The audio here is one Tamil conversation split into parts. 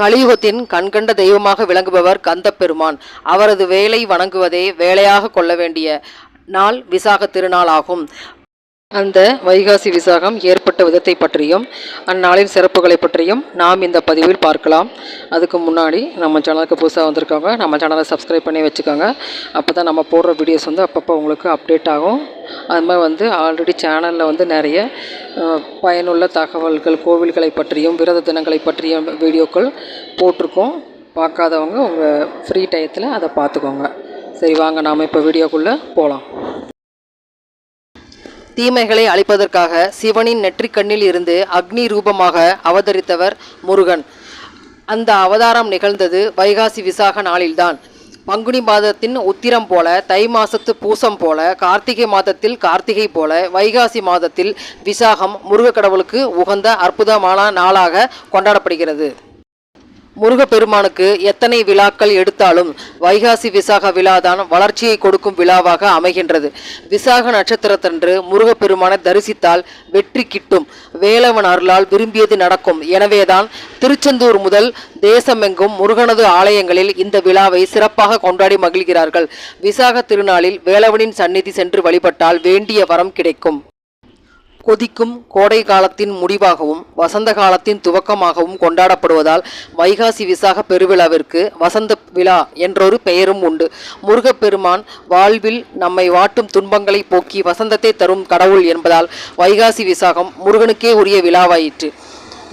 கலியுகத்தின் கண்கண்ட தெய்வமாக விளங்குபவர் கந்த பெருமான் அவரது வேலை வணங்குவதே வேலையாக கொள்ள வேண்டிய நாள் விசாக திருநாளாகும். அந்த வைகாசி விசாகம் ஏற்பட்ட விதத்தை பற்றியும் அந்நாளின் சிறப்புகளை பற்றியும் நாம் இந்த பதிவில் பார்க்கலாம். அதுக்கு முன்னாடி நம்ம சேனலுக்கு புதுசாக வந்திருக்காங்க நம்ம சேனலை சப்ஸ்கிரைப் பண்ணி வச்சுக்கோங்க. அப்போ தான் நம்ம போடுற வீடியோஸ் வந்து அப்பப்போ உங்களுக்கு அப்டேட் ஆகும். அது மாதிரி வந்து ஆல்ரெடி சேனலில் வந்து நிறைய பயனுள்ள தகவல்கள் கோவில்களை பற்றியும் விரத தினங்களை பற்றிய வீடியோக்கள் போட்டிருக்கோம். பார்க்காதவங்க உங்கள் ஃப்ரீ டயத்தில் அதை பார்த்துக்கோங்க. சரி வாங்க நாம் இப்போ வீடியோக்குள்ளே போகலாம் தீமைகளை அழிப்பதற்காக சிவனின் நெற்றிக்கண்ணில் இருந்து அக்னி ரூபமாக அவதரித்தவர் முருகன். அந்த அவதாரம் நிகழ்ந்தது வைகாசி விசாக நாளில்தான். பங்குனி மாதத்தின் உத்திரம் போல தை மாசத்து பூசம் போல கார்த்திகை மாதத்தில் கார்த்திகை போல வைகாசி மாதத்தில் விசாகம் முருக கடவுளுக்கு உகந்த அற்புதமான நாளாக கொண்டாடப்படுகிறது. முருகப்பெருமானுக்கு எத்தனை விழாக்கள் எடுத்தாலும் வைகாசி விசாக விழாதான் வளர்ச்சியை கொடுக்கும் விழாவாக அமைகின்றது. விசாக நட்சத்திரத்தன்று முருகப்பெருமானை தரிசித்தால் வெற்றி கிட்டும். வேலவன் அருளால் விரும்பியது நடக்கும். எனவேதான் திருச்செந்தூர் முதல் தேசமெங்கும் முருகனது ஆலயங்களில் இந்த விழாவை சிறப்பாக கொண்டாடி மகிழ்கிறார்கள். விசாக திருநாளில் வேலவனின் சந்நிதி சென்று வழிபட்டால் வேண்டிய வரம் கிடைக்கும். கொதிக்கும் கோடை காலத்தின் முடிவாகவும் வசந்த காலத்தின் துவக்கமாகவும் கொண்டாடப்படுவதால் வைகாசி விசாக பெருவிழாவிற்கு வசந்த விழா என்றொரு பெயரும் உண்டு. முருகப்பெருமான் வாழ்வில் நம்மை வாட்டும் துன்பங்களை போக்கி வசந்தத்தை தரும் கடவுள் என்பதால் வைகாசி விசாகம் முருகனுக்கே உரிய விழாவாயிற்று.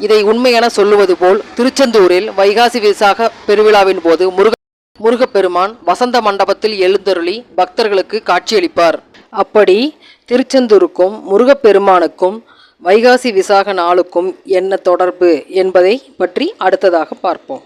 இதை உண்மையென சொல்லுவது போல் திருச்செந்தூரில் வைகாசி விசாக பெருவிழாவின் போது முருக முருகப்பெருமான் வசந்த மண்டபத்தில் எழுந்தருளி பக்தர்களுக்கு காட்சியளிப்பார். அப்படி திருச்செந்தூருக்கும் முருகப்பெருமானுக்கும் வைகாசி விசாக நாளுக்கும் என்ன தொடர்பு என்பதை பற்றி அடுத்ததாக பார்ப்போம்.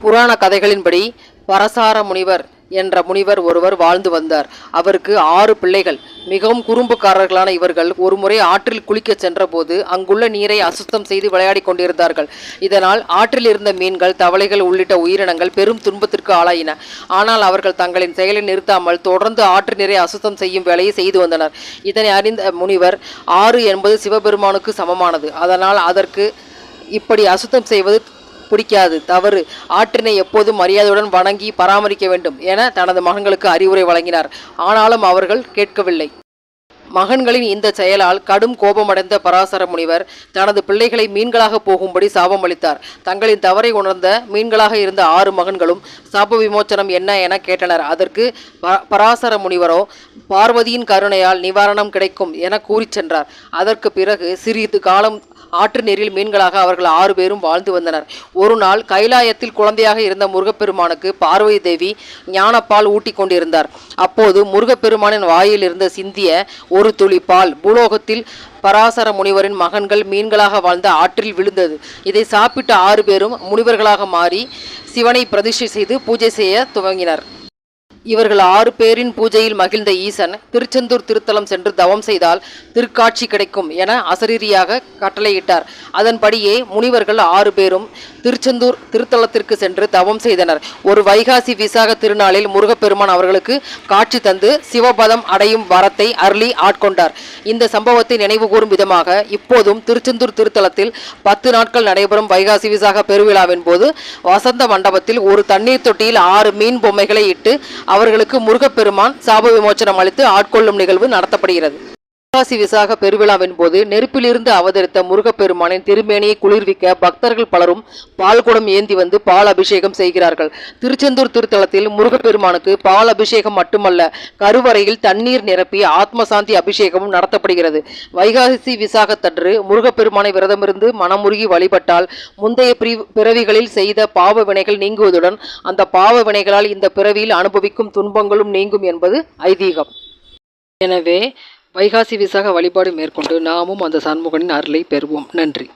புராண கதைகளின்படி பரசார முனிவர் என்ற முனிவர் ஒருவர் வாழ்ந்து வந்தார். அவருக்கு ஆறு பிள்ளைகள். மிகவும் குறும்புக்காரர்களான இவர்கள் ஒருமுறை ஆற்றில் குளிக்கச் சென்றபோது அங்குள்ள நீரை அசுத்தம் செய்து விளையாடிக் கொண்டிருந்தார்கள். இதனால் ஆற்றில் இருந்த மீன்கள் தவளைகள் உள்ளிட்ட உயிரினங்கள் பெரும் துன்பத்திற்கு ஆளாயின. ஆனால் அவர்கள் தங்களின் செயலை நிறுத்தாமல் தொடர்ந்து ஆற்று நீரை அசுத்தம் செய்யும் வேலையை செய்து வந்தனர். இதனை அறிந்த முனிவர் ஆறு என்பது சிவபெருமானுக்கு சமமானது. அதனால் அதற்கு இப்படி அசுத்தம் செய்வது பிடிக்காது. தவறு. ஆற்றினை எப்போதும் மரியாதையுடன் வணங்கி பராமரிக்க வேண்டும் என தனது மகன்களுக்கு அறிவுரை வழங்கினார். ஆனாலும் அவர்கள் கேட்கவில்லை. மகன்களின் இந்த செயலால் கடும் கோபமடைந்த பராசர முனிவர் தனது பிள்ளைகளை மீன்களாக போகும்படி சாபம் அளித்தார். தங்களின் தவறை உணர்ந்த மீன்களாக இருந்த ஆறு மகன்களும் சாப விமோச்சனம் என்ன என கேட்டனர். அதற்கு ப- பராசர முனிவரோ பார்வதியின் கருணையால் நிவாரணம் கிடைக்கும் என கூறிச் சென்றார். அதற்கு பிறகு சிறிது காலம் ஆற்று நீரில் மீன்களாக அவர்கள் ஆறு பேரும் வாழ்ந்து வந்தனர். ஒரு நாள் கைலாயத்தில் குழந்தையாக இருந்த முருகப்பெருமானுக்கு பார்வதி தேவி ஞானப்பால் ஊட்டிக் கொண்டிருந்தார். அப்போது முருகப்பெருமானின் வாயில் இருந்த சிந்திய ஒரு துளி பால் பூலோகத்தில் பராசர முனிவரின் மகன்கள் மீன்களாக வாழ்ந்த ஆற்றில் விழுந்தது. இதை சாப்பிட்ட ஆறு பேரும் முனிவர்களாக மாறி சிவனை பிரதிஷ்டை செய்து பூஜை செய்ய துவங்கினர். இவர்கள் ஆறு பேரின் பூஜையில் மகிழ்ந்த ஈசன் திருச்செந்தூர் திருத்தலம் சென்று தவம் செய்தால் திருக்காட்சி கிடைக்கும் என அசரீரியாக கட்டளையிட்டார். அதன்படியே முனிவர்கள் ஆறு பேரும் திருச்செந்தூர் திருத்தலத்திற்கு சென்று தவம் செய்தனர். ஒரு வைகாசி விசாக திருநாளில் முருகப்பெருமான் அவர்களுக்கு காட்சி தந்து சிவபதம் அடையும் வரத்தை அருளி ஆட்கொண்டார். இந்த சம்பவத்தை நினைவுகூரும் விதமாக இப்போதும் திருச்செந்தூர் திருத்தலத்தில் பத்து நாட்கள் நடைபெறும் வைகாசி விசாக பெருவிழாவின் போது வசந்த மண்டபத்தில் ஒரு தண்ணீர் தொட்டியில் ஆறு மீன் பொம்மைகளை இட்டு அவர்களுக்கு முருகப்பெருமான் சாப விமோச்சனம் அளித்து ஆட்கொள்ளும் நிகழ்வு நடத்தப்படுகிறது. வைகாசி விசாக பெருவிழாவின் போது நெருப்பிலிருந்து அவதரித்த முருகப்பெருமானின் திருமேனியை குளிர்விக்க பக்தர்கள் பலரும் பால் குடம் ஏந்தி வந்து பால் அபிஷேகம் செய்கிறார்கள். திருச்செந்தூர் திருத்தலத்தில் முருகப்பெருமானுக்கு பால் அபிஷேகம் மட்டுமல்ல கருவறையில் தண்ணீர் நிரப்பி ஆத்மசாந்தி அபிஷேகமும் நடத்தப்படுகிறது. வைகாசி விசாகத்தன்று முருகப்பெருமானை விரதமிருந்து மனமுருகி வழிபட்டால் முந்தைய பிறவிகளில் செய்த பாவ வினைகள் நீங்குவதுடன் அந்த பாவ வினைகளால் இந்த பிறவியில் அனுபவிக்கும் துன்பங்களும் நீங்கும் என்பது ஐதீகம். எனவே வைகாசி விசாக வழிபாடு மேற்கொண்டு நாமும் அந்த சண்முகனின் அருளை பெறுவோம். நன்றி.